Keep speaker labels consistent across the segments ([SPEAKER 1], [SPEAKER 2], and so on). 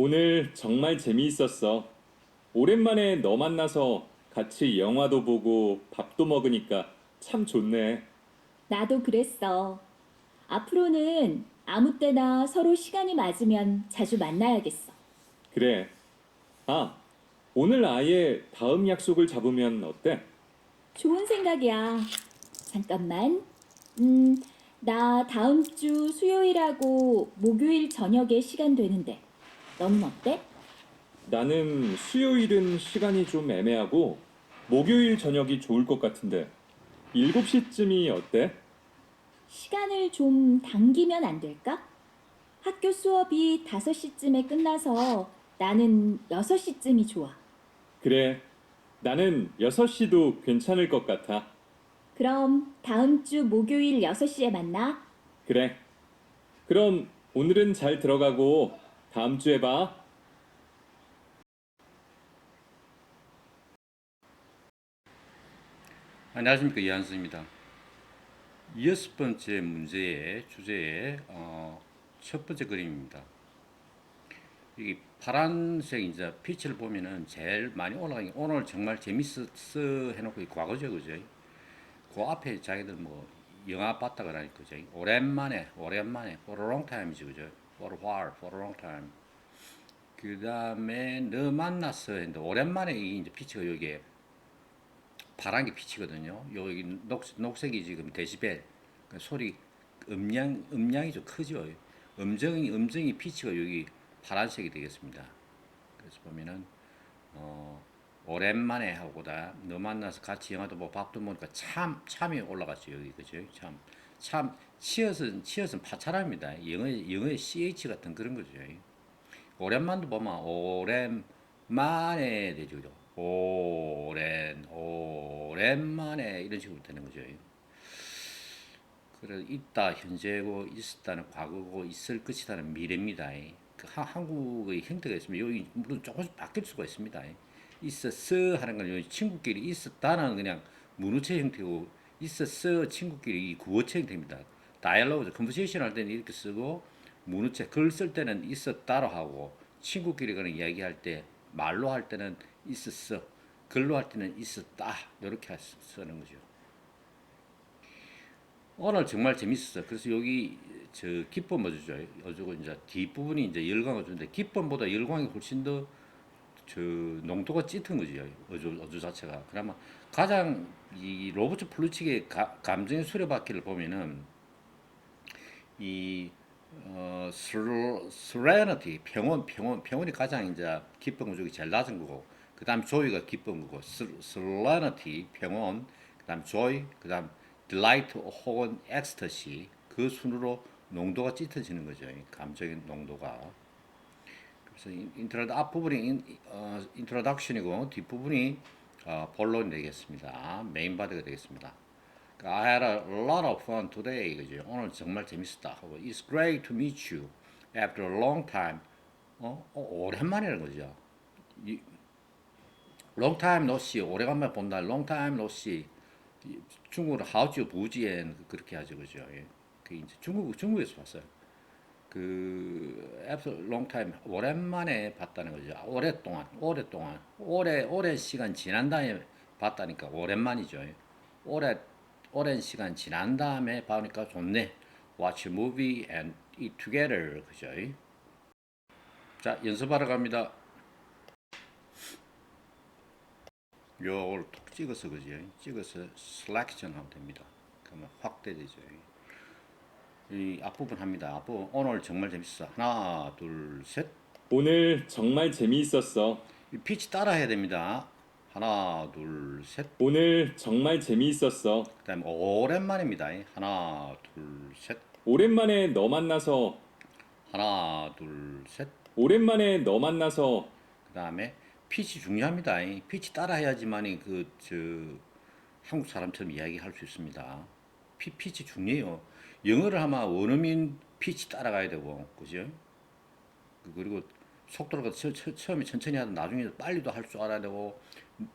[SPEAKER 1] 오늘 정말 재미있었어. 오랜만에 너 만나서 같이 영화도 보고 밥도 먹으니까 참 좋네.
[SPEAKER 2] 나도 그랬어. 앞으로는 아무 때나 서로 시간이 맞으면 자주 만나야겠어.
[SPEAKER 1] 그래. 아, 오늘 아예 다음 약속을 잡으면 어때?
[SPEAKER 2] 좋은 생각이야. 잠깐만. 음, 나 다음 주 수요일하고 목요일 저녁에 시간 되는데. 너는 어때?
[SPEAKER 1] 나는 수요일은 시간이 좀 애매하고 목요일 저녁이 좋을 것 같은데 7시쯤이 어때?
[SPEAKER 2] 시간을 좀 당기면 안 될까? 학교 수업이 5시쯤에 끝나서 나는 6시쯤이 좋아.
[SPEAKER 1] 그래. 나는 6시도 괜찮을 것 같아.
[SPEAKER 2] 그럼 다음 주 목요일 6시에 만나.
[SPEAKER 1] 그래. 그럼 오늘은 잘 들어가고 다음 주에 봐.
[SPEAKER 3] 안녕하십니까 이한수입니다. 여섯 번째 문제의 주제의 어, 첫 번째 그림입니다. 이 파란색 이제 빛을 보면은 제일 많이 올라가는 게 오늘 정말 재밌었어 해놓고 이 과거죠 그죠? 그 앞에 자기들 뭐 영화 봤다 그러니까? 오랜만에 오랜만에 long time이죠 그죠? For a while for a long time. 그 다음에 너 만났어 했는데 오랜만에 이 이제 피치가 여기에 파란 게 빛이거든요. 여기 녹, 녹색이 지금 데시벨 그 소리 음량 음량이 좀 크죠. 음정이 음정이 피치가 여기 파란색이 되겠습니다. 그래서 보면은 어, 오랜만에 하고다 너 만나서 같이 영화도 보고 밥도 먹으니까 참 참이 올라갔죠 여기 그죠? 참 참 치엇은 치엇은 파차랍니다. 영어 영어의 ch 같은 그런 거죠. 오랜만도 보면 오랜만에 되죠. 오랜 오랜만에 이런 식으로 되는 거죠. 그래 있다 현재고 있었다는 과거고 있을 것이다는 미래입니다. 그 하- 한국의 형태가 있으면 여기 물론 조금씩 바뀔 수가 있습니다. 있었어 하는 건 친구끼리 있었다는 그냥 문어체 형태고 있었어 친구끼리 이 구어체 형태입니다. 다이얼로그 컨버세이션 할 때는 이렇게 쓰고 문어체 글쓸 때는 있었다로 하고 친구끼리 그런 이야기할 때 말로 할 때는 있었어 글로 할 때는 있었다 이렇게 쓰는 거죠. 오늘 정말 재밌었어. 그래서 여기 저 기법 뭐죠? 어저고 이제 뒷부분이 이제 열광을 주는데 기법보다 열광이 훨씬 더 저 농도가 짙은 거죠. 어조 어조 자체가. 그러면 가장 이 로버트 플루치의 가, 감정의 수레바퀴를 보면은 이 어, serenity 평온 평온 평온이 가장 이제 기쁜 구조가 제일 낮은 거고 그다음 joy가 기쁜 거고 serenity 평온 그다음 joy 그다음 delight 혹은 ecstasy 그 순으로 농도가 짙어지는 거죠 이 감정의 농도가. 그래서 인트로 앞부분이 인, 어, 인트로덕션이고 뒷부분이 어, 본론이 되겠습니다 메인 바디가 되겠습니다 I had a lot of fun today. 그죠? 오늘 정말 재밌었다. 하고 It's great to meet you after a long time. 어, 어 오랜만이라는 거죠. 이, long time no see. 오래간만에 본다. long time no see. 이, 중국어로 하우지오 부지엔 그렇게 하죠, 그죠? 예. 그 이제 중국 중국에서 봤어요. 그 long time 오랜만에 봤다는 거죠. 오랫동안, 오랫동안, 오래 오랜 시간 지난 다음에 봤다니까 오랜만이죠. 예. 오래 오랜 시간 지난 다음에 보니까 좋네. Watch a movie and eat together. 그죠? 자, 연습하러 갑니다. 요걸 톡 찍어서 그죠? 찍어서 셀렉션 하면 됩니다. 그러면 확대되죠. 이 앞부분 합니다. 앞부분 오늘 정말 재밌어. 하나, 둘, 셋.
[SPEAKER 1] 오늘 정말 재미있었어.
[SPEAKER 3] 이 피치 따라 해야 됩니다. 하나, 둘, 셋.
[SPEAKER 1] 오늘 정말 재미있었어.
[SPEAKER 3] 그다음 오랜만입니다. 하나, 둘, 셋.
[SPEAKER 1] 오랜만에 너 만나서
[SPEAKER 3] 하나, 둘, 셋.
[SPEAKER 1] 오랜만에 너 만나서
[SPEAKER 3] 그다음에 피치 중요합니다. 이 피치 따라 해야지만이 그 저 한국 사람처럼 이야기할 수 있습니다. 피 피치 중요해요. 영어를 하면 원어민 피치 따라가야 되고, 그죠? 그- 그리고 속도가 처, 처, 처음에 천천히 하다 나중에 빨리도 할 줄 알아야 되고,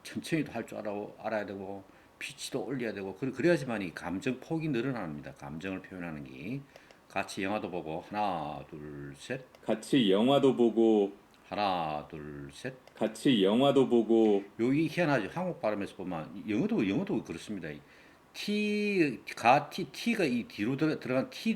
[SPEAKER 3] 천천히도 할 줄 알아, 알아야 되고, 피치도 올려야 되고, 그래, 그래야지만 이 감정 폭이 늘어납니다. 감정을 표현하는 게. 같이 영화도 보고, 하나, 둘, 셋.
[SPEAKER 1] 같이 영화도 보고
[SPEAKER 3] 하나, 둘, 셋.
[SPEAKER 1] 같이 영화도 보고
[SPEAKER 3] 여기 희한하죠. 한국 발음에서 보면 영어도 영어도 그렇습니다. T 가 T T가 이 뒤로 들어, 들어간 T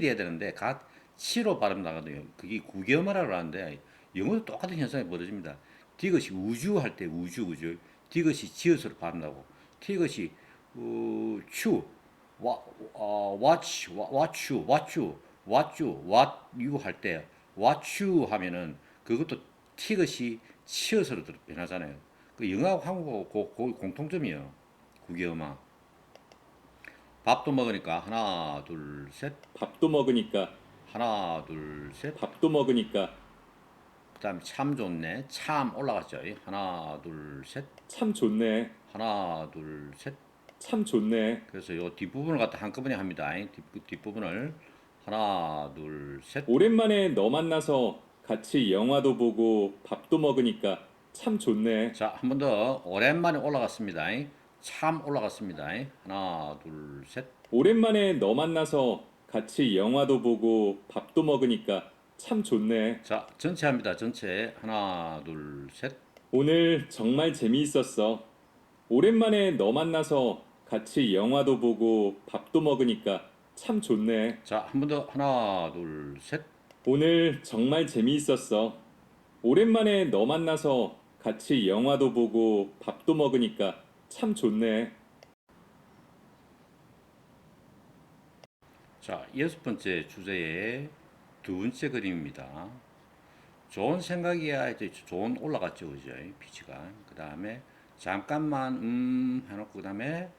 [SPEAKER 3] 돼야 되는데 가 치로 발음 나거든요. 그게 구겸어라고 하는데 영어도 똑같은 현상이 벌어집니다. 디귿이 우주 할 때 우주 우주 디귿이 지어서로 발음 나고 T것이 어, 추 와, 어, watch, wa- watch you, watch you, watch you, what you 할 때 watch you 하면은 그것도 T것이 치어서로 들- 변하잖아요. 그 영어하고 한국하고 고, 고, 공통점이에요. 국어마. 밥도 먹으니까 하나, 둘, 셋.
[SPEAKER 1] 밥도 먹으니까
[SPEAKER 3] 하나, 둘, 셋.
[SPEAKER 1] 밥도 먹으니까
[SPEAKER 3] 그다음에 참 좋네. 참 올라갔죠. 하나, 둘, 셋.
[SPEAKER 1] 참 좋네.
[SPEAKER 3] 하나, 둘, 셋.
[SPEAKER 1] 참 좋네.
[SPEAKER 3] 그래서 요 뒷부분을 갖다 한꺼번에 합니다. 뒷, 뒷부분을 하나, 둘, 셋.
[SPEAKER 1] 오랜만에 너 만나서 같이 영화도 보고 밥도 먹으니까 참 좋네.
[SPEAKER 3] 자, 한 번 더 오랜만에 올라갔습니다. 참 올라갔습니다. 하나, 둘, 셋.
[SPEAKER 1] 오랜만에 너 만나서 같이 영화도 보고 밥도 먹으니까 참 좋네.
[SPEAKER 3] 자, 전체 합니다. 전체 하나, 둘, 셋.
[SPEAKER 1] 오늘 정말 재미있었어. 오랜만에 너 만나서 같이 영화도 보고 밥도 먹으니까 참 좋네.
[SPEAKER 3] 자, 한 번 더 하나, 둘, 셋.
[SPEAKER 1] 오늘 정말 재미있었어. 오랜만에 너 만나서 같이 영화도 보고 밥도 먹으니까 참 좋네.
[SPEAKER 3] 자, 여섯 번째 주제의 두 번째 그림입니다. 좋은 생각이야 이제 좋은 올라갔죠, 그죠? 피치가. 그 다음에 잠깐만 음 해놓고 그 다음에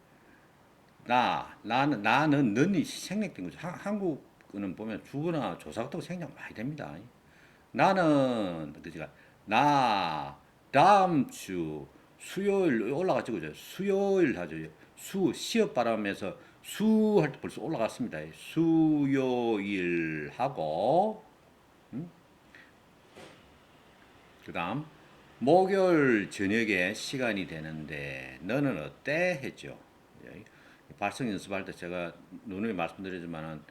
[SPEAKER 3] 나 나는 나는 는이 생략된 거죠. 한, 한국은 보면 주거나 조사 같은 거 생략 많이 됩니다. 나는 그지가 나 다음 주 수요일 올라갔죠, 그죠? 수요일 하죠. 수 시업 바람에서 수 할 때 벌써 올라갔습니다. 수요일 하고 음? 그다음 목요일 저녁에 시간이 되는데 너는 어때 했죠. 예. 발성 연습할 때 제가 누누이 말씀드리지만은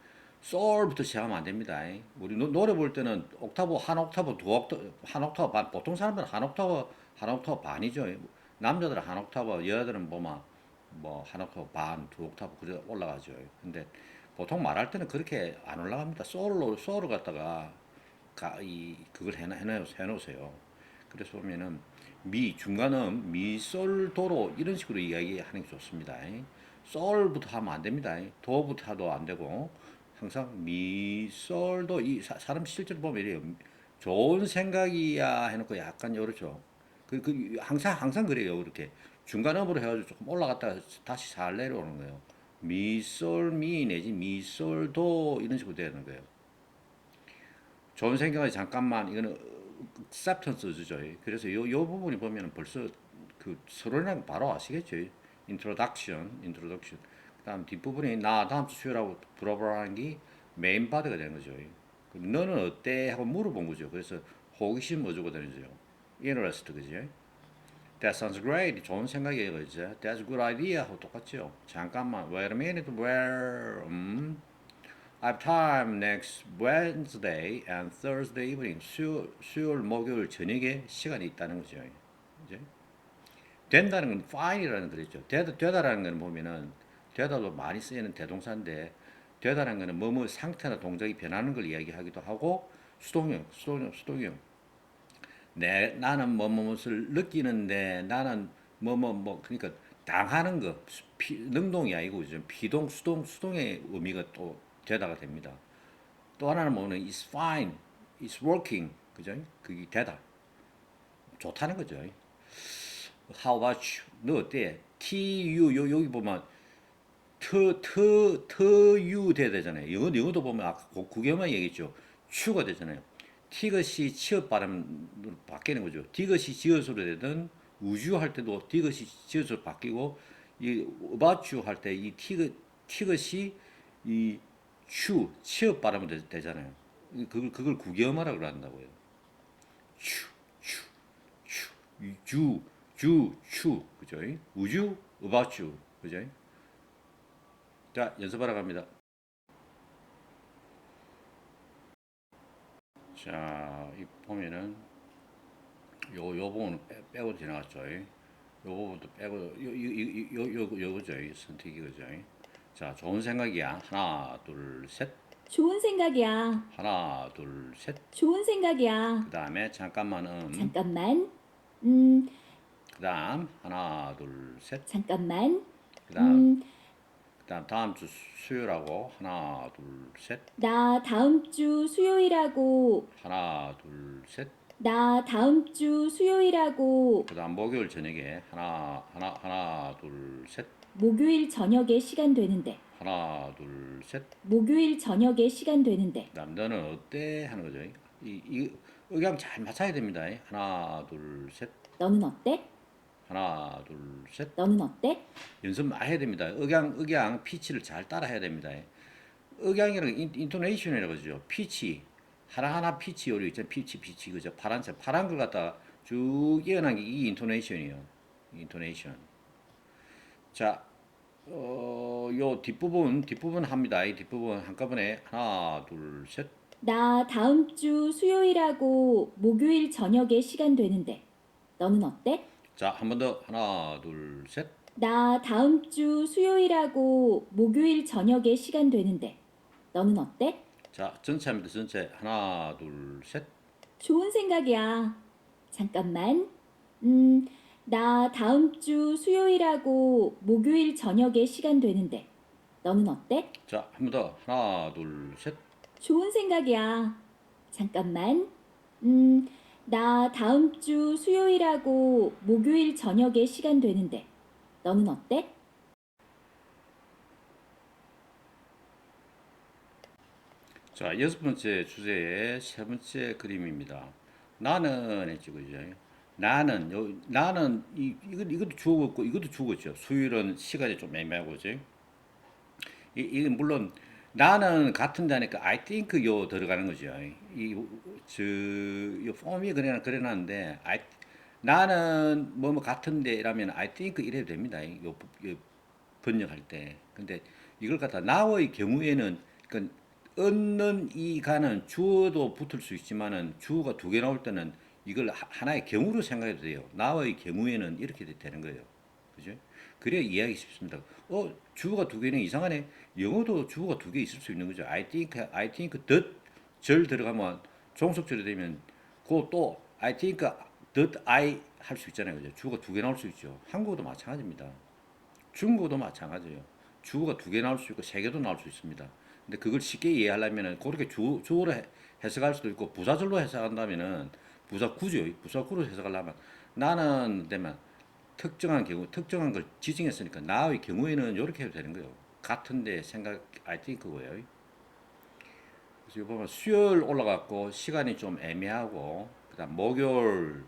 [SPEAKER 3] 솔부터 시작하면 안 됩니다. 우리 노, 노래 볼 때는 옥타브 한 옥타브 두 옥타브 한 옥타브 반 보통 사람들은 한 옥타브 한 옥타브 반이죠. 남자들은 한 옥타브 여자들은 뭐만 뭐한 옥타브 반 두 옥타브 그래 올라가죠. 근데 보통 말할 때는 그렇게 안 올라갑니다. 솔로 솔을 갖다가 가, 이 그걸 해놔 해놓 해놓으세요. 그래서 보면은 미 중간음 미솔도로 이런 식으로 이야기하는 게 좋습니다. 솔부터 하면 안 됩니다. 도부터 하도 안 되고 항상 미솔도 이 사, 사람 실제로 보면 이래요. 좋은 생각이야 해놓고 약간 요렇죠. 그, 그 항상 항상 그래요. 그렇게 중간음으로 해가지고 조금 올라갔다가 다시 잘 내려오는 거예요. 미솔미 내지 미솔도 이런 식으로 되는 거예요. 좋은 생각이 잠깐만 이거는 acceptance죠. 그래서 요, 요 부분이 보면 벌써 그 서론이랑 바로 아시겠죠. introduction, introduction. 그다음 뒷부분이 나 다음 주 수요일하고 브라브라는 게 메인 바디가 되는 거죠. 그 너는 어때 하고 물어본 거죠. 그래서 호기심 어주고 되는 거죠. Interest 그죠. That sounds great. 좋은 생각이에요, 그죠? That's a good idea 똑같죠. 잠깐만, wait a minute, where? 음. I have time next Wednesday and Thursday evening. 수요, 수요일, 목요일 저녁에 시간이 있다는 거죠. 이제 된다는 건 fine이라는 거죠. 되다, 되다라는 건 보면은 되다도 많이 쓰이는 대동사인데 되다라는 거는 뭐뭐 상태나 동작이 변하는 걸 이야기하기도 하고 수동형, 수동형, 수동형. 내 나는 뭐뭐뭇을 느끼는데 나는 뭐뭐 뭐 그러니까 당하는 거 피, 능동이 아니고 좀 피동 수동 수동의 의미가 또 되다가 됩니다. 또 하나는 뭐는 is fine, is working 그죠? 그게 되다 좋다는 거죠. How about you? 너 어때? T U 요 여기 보면 트, 트, 트, 유 돼야 되잖아요. 영어, 영어도 보면 아까 그- 그게만 얘기했죠. 추가 되잖아요. 티것이 치업 발음으로 바뀌는 거죠. 디것이 지어서로 되든 우주 할 때도 디것이 지어서 바뀌고 이 you 할때 이 티것 티것이 이 추, 치업 발음으로 되, 되잖아요. 그걸 그걸 구경하라 그런다고요. 추, 추, 추, 주, 주, 추, 그죠? 우주, you, 그죠? 자, 연습하러 갑니다. 자, 이 보면은 요, 요 부분은 빼, 빼고 지나갔죠. 요 부분도 빼고, 요, 요, 요, 요, 요, 요거죠. 이 선택이 그죠. 자, 좋은 생각이야. 하나, 둘, 셋.
[SPEAKER 2] 좋은 생각이야.
[SPEAKER 3] 하나, 둘, 셋.
[SPEAKER 2] 좋은 생각이야.
[SPEAKER 3] 그 다음에 잠깐만, 음.
[SPEAKER 2] 잠깐만. 음,
[SPEAKER 3] 그 다음, 하나, 둘, 셋.
[SPEAKER 2] 잠깐만.
[SPEAKER 3] 그 다음,
[SPEAKER 2] 음,
[SPEAKER 3] 그 다음, 다음 주 수요일하고, 하나, 둘, 셋.
[SPEAKER 2] 나 다음 주 수요일하고
[SPEAKER 3] 하나, 둘, 셋.
[SPEAKER 2] 나 다음 주 수요일하고
[SPEAKER 3] 그 다음, 목요일 저녁에, 하나, 하나, 하나, 둘, 셋.
[SPEAKER 2] 목요일 저녁에 시간 되는데
[SPEAKER 3] 하나, 둘, 셋.
[SPEAKER 2] 목요일 저녁에 시간 되는데
[SPEAKER 3] 그다음 너는 어때 하는 거죠. 이, 이 의견 잘 맞춰야 됩니다. 하나, 둘, 셋.
[SPEAKER 2] 너는 어때?
[SPEAKER 3] 하나, 둘, 셋.
[SPEAKER 2] 너는 어때?
[SPEAKER 3] 연습 많이 해야 됩니다. 억양, 억양, 피치를 잘 따라 해야 됩니다. 억양이랑 인, 인토네이션이라고 그러죠. 피치. 하나하나 피치 요리 있죠. 피치, 피치. 그죠. 파란색. 파란 걸 갖다 쭉 이어난 게 이 인토네이션이에요. 인토네이션. 자, 어, 요 뒷부분, 뒷부분 합니다. 이 뒷부분 한꺼번에 하나, 둘, 셋.
[SPEAKER 2] 나 다음 주 수요일하고 목요일 저녁에 시간 되는데 너는 어때?
[SPEAKER 3] 자, 한 번 더. 하나, 둘, 셋.
[SPEAKER 2] 나 다음 주 수요일하고 목요일 저녁에 시간 되는데 너는 어때?
[SPEAKER 3] 자, 전체 합니다. 전체. 하나, 둘, 셋.
[SPEAKER 2] 좋은 생각이야. 잠깐만. 음, 나 다음 주 수요일하고 목요일 저녁에 시간 되는데 너는 어때?
[SPEAKER 3] 자, 한 번 더. 하나, 둘, 셋.
[SPEAKER 2] 좋은 생각이야. 잠깐만. 음, 나 다음 주 수요일하고 목요일 저녁에 시간 되는데 너는 어때?
[SPEAKER 3] 자, 여섯 번째 주제의 세 번째 그림입니다. 나는 했죠, 그죠? 나는 요 나는 이 이거 이것도 주어고 이것도 주어죠. 수요일은 시간이 좀 애매하고 그죠? 이, 이 물론 나는 같은 데니까 I think 요 들어가는 거죠. 이저요 폼이 그래 그래놨는데 I 나는 뭐 뭐 같은데라면 I think 이래도 됩니다. 요, 요 번역할 때. 근데 이걸 갖다 나의 경우에는 그 얻는 이 가는 주어도 붙을 수 있지만은 주어가 두 개 나올 때는 이걸 하- 하나의 경우로 생각해도 돼요. 나의 경우에는 이렇게 되는 거예요. 그죠? 그래야 이해하기 쉽습니다. 어, 주어가 두 개는 이상하네. 영어도 주어가 두 개 있을 수 있는 거죠. I think, I think, that, 절 들어가면 종속절이 되면 그또 I think, that I 할 수 있잖아요. 그죠? 주어가 두 개 나올 수 있죠. 한국어도 마찬가지입니다. 중국어도 마찬가지예요. 주어가 두 개 나올 수 있고 세 개도 나올 수 있습니다. 근데 그걸 쉽게 이해하려면은 그렇게 주, 주어로 해- 해석할 수도 있고 부사절로 해석한다면은 부사 구조, 부사 구로 해석하려면 나는 되면 특정한 경우, 특정한 걸 지정했으니까 나의 경우에는 이렇게 해도 되는 거예요. 같은데 생각, I think 그거예요. 그래서 보면 수요일 올라갔고 시간이 좀 애매하고 그다음 목요일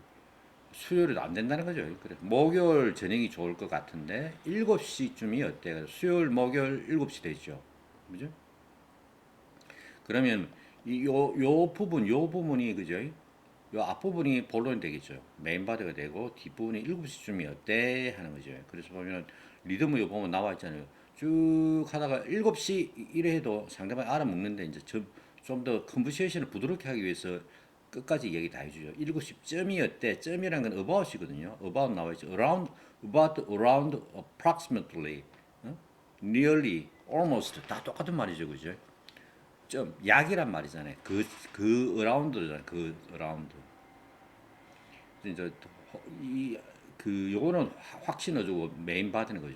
[SPEAKER 3] 수요일에도 안 된다는 거죠. 그래 목요일 저녁이 좋을 것 같은데 7시쯤이 어때? 그래서 수요일 목요일 7시 되죠. 그죠? 그러면 이 요 요 부분 요 부분이 그죠? 요 앞부분이 본론이 되겠죠. 메인 바디가 되고 뒷부분이 7시쯤이 어때 하는 거죠. 그래서 보면 리듬을 요 보면 나와 있잖아요. 쭉 하다가 7시 이래 해도 상대방이 알아먹는데 이제 좀더 컨버세이션을 부드럽게 하기 위해서 끝까지 얘기 다 해주죠. 7시 점이 어때? 점이란 건 about이거든요. about 나와 있죠. around, about, around, approximately, 어? nearly, almost 다 똑같은 말이죠, 그죠? 점 약이란 말이잖아요. 그그 around잖아요. 그 around. 이제 이 그 요거는 확신 넣어주고 메인 바디는 거죠.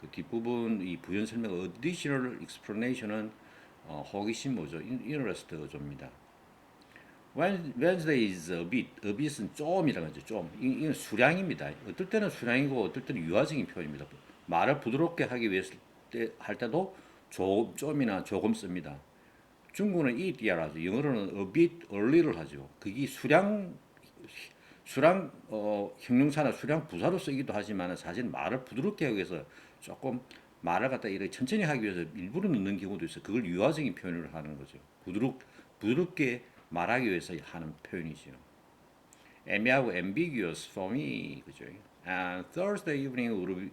[SPEAKER 3] 그 뒷부분 이 부연 설명 additional explanation은 어, 호기심 뭐죠? interest 줍니다. Wed- Wednesday is a bit, a bit은 좀이라는 거죠. 좀. 이- 이건 수량입니다. 어떨 때는 수량이고 어떨 때는 유화적인 표현입니다. 말을 부드럽게 하기 위해서 때, 할 때도 조, 좀이나 조금 씁니다. 중국어는 이디아라죠. 영어로는 a bit, little 하죠. 그게 수량 수량 어, 형용사나 수량 부사로 쓰기도 하지만 사실 말을 부드럽게 하기 위해서 조금 말을 갖다 이렇게 천천히 하기 위해서 일부러 넣는 경우도 있어요. 그걸 유화적인 표현을 하는 거죠. 부드럽 부드럽게 말하기 위해서 하는 표현이죠. 애매하고 ambiguous for me 그죠? And Thursday evening would be,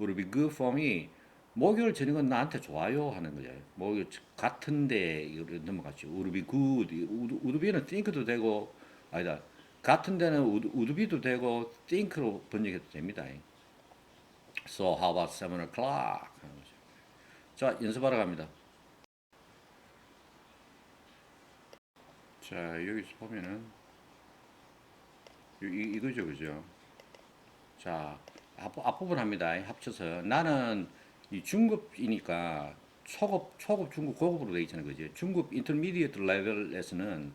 [SPEAKER 3] would be good for me. 목요일 저녁은 나한테 좋아요 하는 거예요. 목요일 같은데 넘어갔죠. would, would be는 think도 되고 아니다. 같은 데는 우드, 우드비도 되고 think로 번역해도 됩니다. So how about seven o'clock? 자 연습하러 갑니다. 자 여기서 보면은 이, 이- 이거죠 그죠? 자 앞, 앞부분 합니다. 합쳐서 나는 이 중급이니까 초급 초급 중급 고급으로 돼 있잖아요 그죠? 중급 인터미디어트 레벨에서는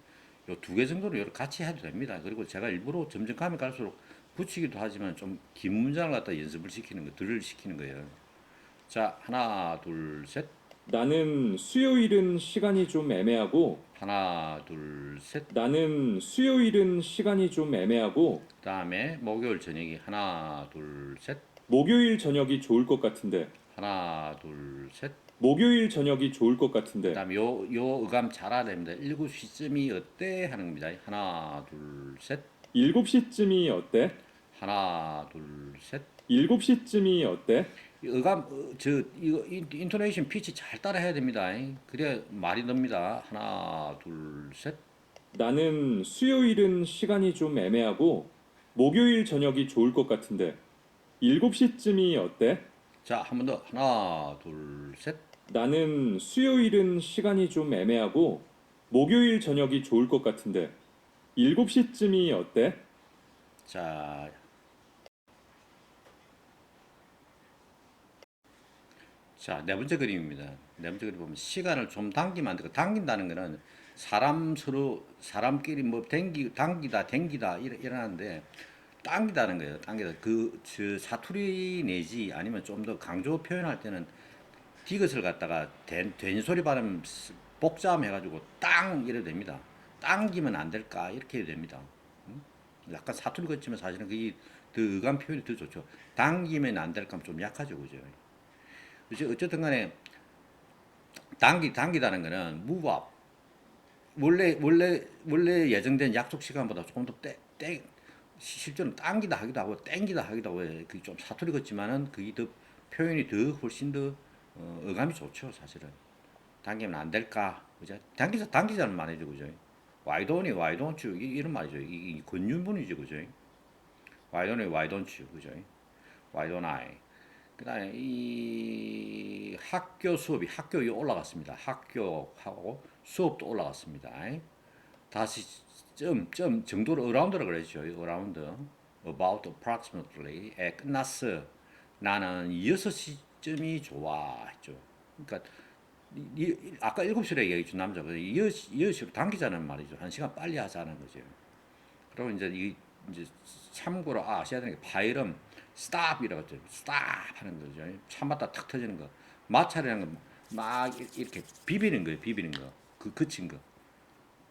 [SPEAKER 3] 요 두 개 정도는 같이 해도 됩니다. 그리고 제가 일부러 점점 가면 갈수록 붙이기도 하지만 좀 긴 문장을 갖다 연습을 시키는 거, 들을 시키는 거예요. 자, 하나, 둘, 셋.
[SPEAKER 1] 나는 수요일은 시간이 좀 애매하고
[SPEAKER 3] 하나, 둘, 셋.
[SPEAKER 1] 나는 수요일은 시간이 좀 애매하고
[SPEAKER 3] 그다음에 목요일 저녁이 하나, 둘, 셋.
[SPEAKER 1] 목요일 저녁이 좋을 것 같은데
[SPEAKER 3] 하나, 둘, 셋.
[SPEAKER 1] 목요일 저녁이 좋을 것 같은데
[SPEAKER 3] 그다음에 요, 요 의감 잘 알아야 됩니다. 7시쯤이 어때 하는 겁니다. 하나, 둘, 셋.
[SPEAKER 1] 7시쯤이 어때?
[SPEAKER 3] 하나, 둘, 셋.
[SPEAKER 1] 7시쯤이 어때?
[SPEAKER 3] 이 의감 어, 저 이거 인- 인토네이션 피치 잘 따라 해야 됩니다. 그래야 말이 납니다. 하나, 둘, 셋.
[SPEAKER 1] 나는 수요일은 시간이 좀 애매하고 목요일 저녁이 좋을 것 같은데 7시쯤이 어때?
[SPEAKER 3] 자, 한 번 더. 하나, 둘, 셋.
[SPEAKER 1] 나는 수요일은 시간이 좀 애매하고 목요일 저녁이 좋을 것 같은데 7시쯤이 어때?
[SPEAKER 3] 자. 자, 네 번째 그림입니다. 네 번째 그림 보면 시간을 좀 당기면 안 되고 당긴다는 거는 사람 서로 사람끼리 뭐 당기 당기다 당기다 이러, 이러는데 당기다는 거예요. 당기다 그 저 사투리 내지 아니면 좀 더 강조 표현할 때는 디귿을 갖다가 된, 된 소리 발음 쓰- 복잡해가지고 땅 이래도 됩니다. 당기면 안 될까 이렇게 됩니다. 음? 약간 사투리 같지만 사실은 그게 더 의감 표현이 더 좋죠. 당기면 안 될까 좀 약하죠, 그죠? 어쨌든 간에 당기 당기다는 거는 up. 원래 원래 원래 예정된 약속 시간보다 조금 더땡 실제로 당기다 하기도 하고 땡기다 하기도 하고 그게 좀 사투리 같지만은 그게 더 표현이 더 훨씬 더 어, 어감이 좋죠, 사실은. 당기면 안 될까? 그죠? 당기자 당기자는 말이죠, 그죠? Why don't? Why don't you? 이- 이런 말이죠. 이, 이 권유문이죠, 그죠? Why don't? Why don't you? 그죠? Why don't I? 그다음에 이 학교 수업이 학교에 올라갔습니다. 학교하고 수업도 올라갔습니다. 다시 점 점 정도로 어라운드라 그랬죠. 어라운드. About approximately. 에 끝났어. 나는 6시쯤이 좋아 했죠. 그러니까 이, 이- 아까 7시로 얘기했죠. 남자가 6시로 당기자는 말이죠. 한 시간 빨리 하자는 거죠. 그리고 이제 이 이제 참고로 아, 아셔야 되는 게 파일음 스탑이라고 하죠. 스탑 하는 거죠. 참았다 탁 터지는 거. 마찰이라는 건 막 이렇게 비비는 거예요. 비비는 거. 그 그친 거.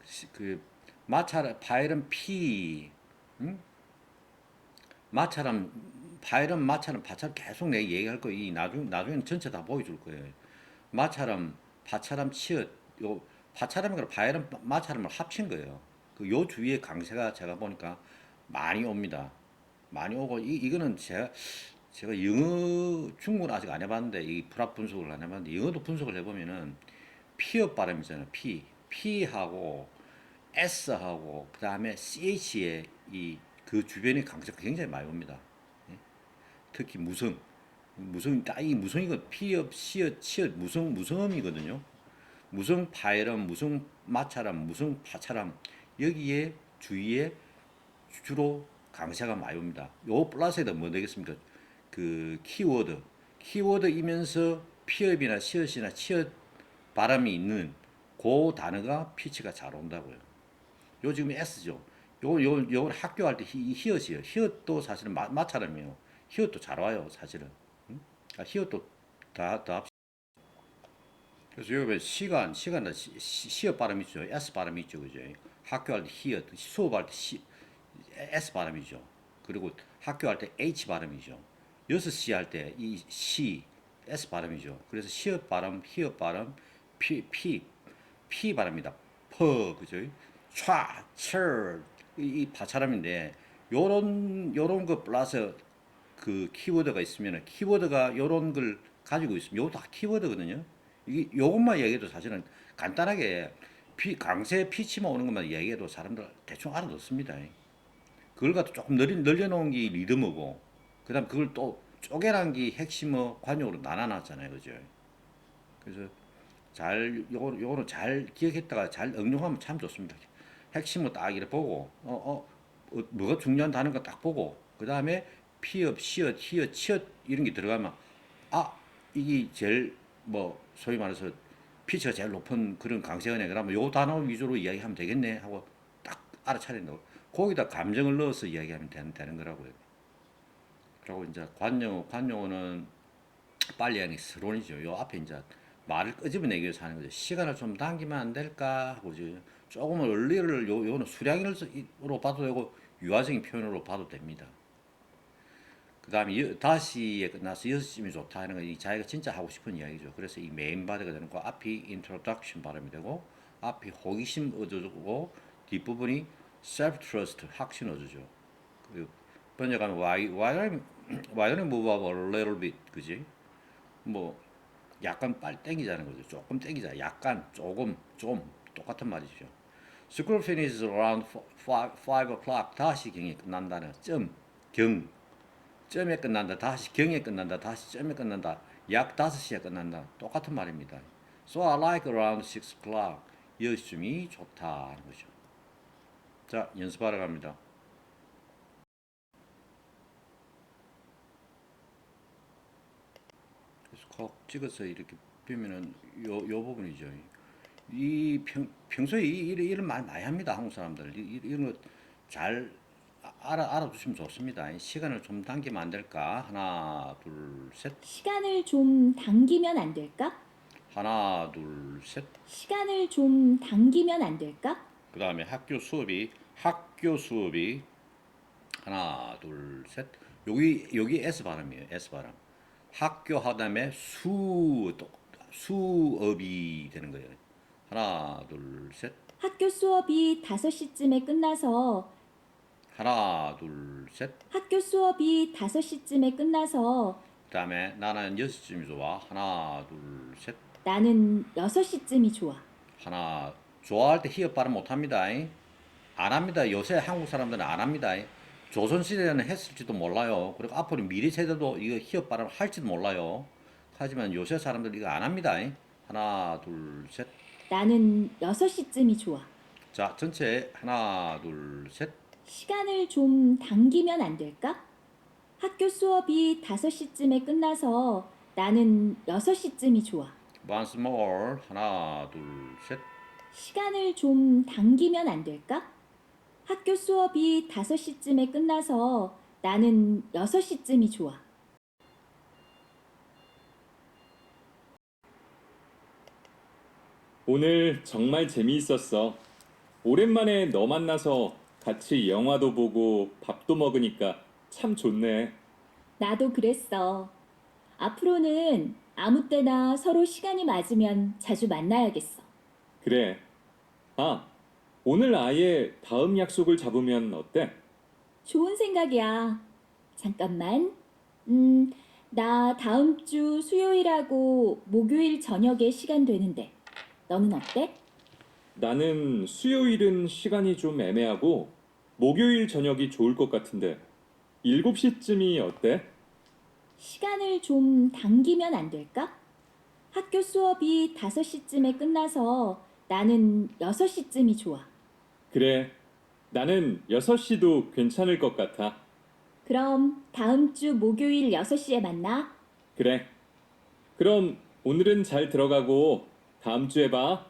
[SPEAKER 3] 시- 그 마찰 파일은 P 응? 마찰은 파일은 마찰은 파찰 계속 내 얘기할 거. 이 나중 나중에는 전체 다 보여줄 거예요. 마찰은 파찰은 치읓 요 파찰음과 파일은 마찰음을 합친 거예요. 그 요 주위에 강세가 제가 보니까 많이 옵니다. 많이 오고 이 이거는 제가 제가 영어 중국은 아직 안 해봤는데 이 불합 분석을 안 해봤는데 영어도 분석을 해보면은 피어 발음 있잖아요. P P하고 S하고 그 다음에 CH의 이 그 주변의 강세가 굉장히 많이 옵니다. 예? 특히 무성 무성 딱이 무성이거 피업 시어 치어 무성 무성음이거든요. 무성 파열음, 무성 마찰음, 무성 파찰음 여기에 주위에 주로 강세가 많이 옵니다. 요 플러스에다 뭐 되겠습니까? 그 키워드 키워드이면서 피업이나 시엇이나 치엇 발음이 있는 그 단어가 피치가 잘 온다고요. 요 지금 S죠. 요, 요, 요건 학교 할 때 히읗이에요. 히읗도 사실은 마, 마찰음이에요. 히읗도 잘 와요, 사실은. 응? 아, 히읗도 다, 다합 그래서 여기 시간, 시간, 다 시, 시, 시읒 발음 있죠. S 발음 있죠. 그죠? 학교 할 때 히읗, 수업 할 때 시, S 발음이죠. 그리고 학교 할 때 H 발음이죠. 6시 할 때 이 시, S 발음이죠. 그래서 시읒 발음, 히읗 발음, P, P, P 발음입니다. 퍼, 그죠? 촤, 철, 이, 이 파차람인데, 요런, 요런 거 플러스 그 키워드가 있으면 키워드가 요런 걸 가지고 있으면 요거 다 키워드거든요. 이게 요것만 얘기해도 사실은 간단하게 피, 강세 피치만 오는 것만 얘기해도 사람들 대충 알아듣습니다. 그걸 갖다 조금 늘리, 늘려놓은 게 리듬이고 그 다음 그걸 또 쪼개란 게 핵심어 관용으로 나눠놨잖아요, 그죠? 그래서 잘 요거 요거는 잘 기억했다가 잘 응용하면 참 좋습니다. 핵심을 딱 이렇게 보고 어, 어, 어 뭐가 중요한 단어가 딱 보고 그 다음에 피업, 시엇, 히읗, 치엇 이런 게 들어가면 아 이게 제일 뭐 소위 말해서 피처가 제일 높은 그런 강세어네 그러면 요 단어 위주로 이야기하면 되겠네 하고 딱 알아차리는 거 거기다 감정을 넣어서 이야기하면 되는, 되는 거라고요. 그리고 이제 관용 관용어는 빨리 하는 게 스론이죠. 요 앞에 이제 말을 끄집어내기 위해서 하는 거죠. 시간을 좀 당기면 안 될까 하고 이제 조금은 원리를 요 요는 수량으로 봐도 되고 유화적인 표현으로 봐도 됩니다. 그 다음에 여- 다시에 끝나서 여섯쯤이 좋다 하는 건이 자기가 진짜 하고 싶은 이야기죠. 그래서 이 메인 바디가 되는 거 앞이 introduction 발음이 되고 앞이 호기심 얻어주고 뒷부분이 self trust 확신. 그리고 번역하면 why why why don't I move up a little bit 그지? 뭐 약간 빨리 땡기자는 거죠. 조금 땡기자. 약간 조금 좀 똑같은 말이죠. School finishes around 5 o'clock. 다시 경이 끝난다는 점, 경. 점에 끝난다. 다시 경에 끝난다. 다시 점에 끝난다. 약 5시에 끝난다. 똑같은 말입니다. So I like around 6 o'clock. 10시쯤이 좋다 하는 거죠. 자, 연습하러 갑니다. 그래서 콕 찍어서 이렇게 비면은 요, 요 부분이죠. 이 평, 평소에 이, 이런, 이런 말 많이 합니다. 한국 사람들. 이, 이- 이런 거 잘 알아, 알아두시면 좋습니다. 시간을 좀 당기면 안 될까? 하나, 둘, 셋.
[SPEAKER 2] 시간을 좀 당기면 안 될까?
[SPEAKER 3] 하나, 둘, 셋.
[SPEAKER 2] 시간을 좀 당기면 안 될까?
[SPEAKER 3] 그 다음에 학교 수업이, 학교 수업이 하나, 둘, 셋. 여기, 여기 S 발음이에요. S 발음. 학교 하다음에 수, 또 수업이 되는 거예요. 하나, 둘, 셋.
[SPEAKER 2] 학교 수업이 5시쯤에 끝나서
[SPEAKER 3] 하나, 둘, 셋.
[SPEAKER 2] 학교 수업이 5시쯤에 끝나서
[SPEAKER 3] 그 다음에 나는 여섯 쯤이 좋아. 하나, 둘, 셋.
[SPEAKER 2] 나는 6시쯤이 좋아.
[SPEAKER 3] 하나. 좋아할 때 히읗 발음 못 합니다. 안 합니다. 요새 한국 사람들은 안 합니다. 조선시대에는 했을지도 몰라요. 그리고 앞으로 미래 세대도 이거 발음 할지도 몰라요. 하지만 요새 사람들 이거 안 합니다. 하나, 둘, 셋.
[SPEAKER 2] 나는 6시쯤이 좋아.
[SPEAKER 3] 자, 전체 하나, 둘, 셋.
[SPEAKER 2] 시간을 좀 당기면 안 될까? 학교 수업이 5시쯤에 끝나서 나는 6시쯤이 좋아.
[SPEAKER 3] Once more. 하나, 둘, 셋.
[SPEAKER 2] 시간을 좀 당기면 안 될까? 학교 수업이 5시쯤에 끝나서 나는 6시쯤이 좋아.
[SPEAKER 1] 오늘 정말 재미있었어. 오랜만에 너 만나서 같이 영화도 보고 밥도 먹으니까 참 좋네.
[SPEAKER 2] 나도 그랬어. 앞으로는 아무 때나 서로 시간이 맞으면 자주 만나야겠어.
[SPEAKER 1] 그래. 아, 오늘 아예 다음 약속을 잡으면 어때?
[SPEAKER 2] 좋은 생각이야. 잠깐만. 음, 나 다음 주 수요일하고 목요일 저녁에 시간 되는데. 너는 어때?
[SPEAKER 1] 나는 수요일은 시간이 좀 애매하고 목요일 저녁이 좋을 것 같은데 7시쯤이 어때?
[SPEAKER 2] 시간을 좀 당기면 안 될까? 학교 수업이 5시쯤에 끝나서 나는 6시쯤이 좋아.
[SPEAKER 1] 그래. 나는 6시도 괜찮을 것 같아.
[SPEAKER 2] 그럼 다음 주 목요일 6시에 만나.
[SPEAKER 1] 그래. 그럼 오늘은 잘 들어가고 다음 주에 봐.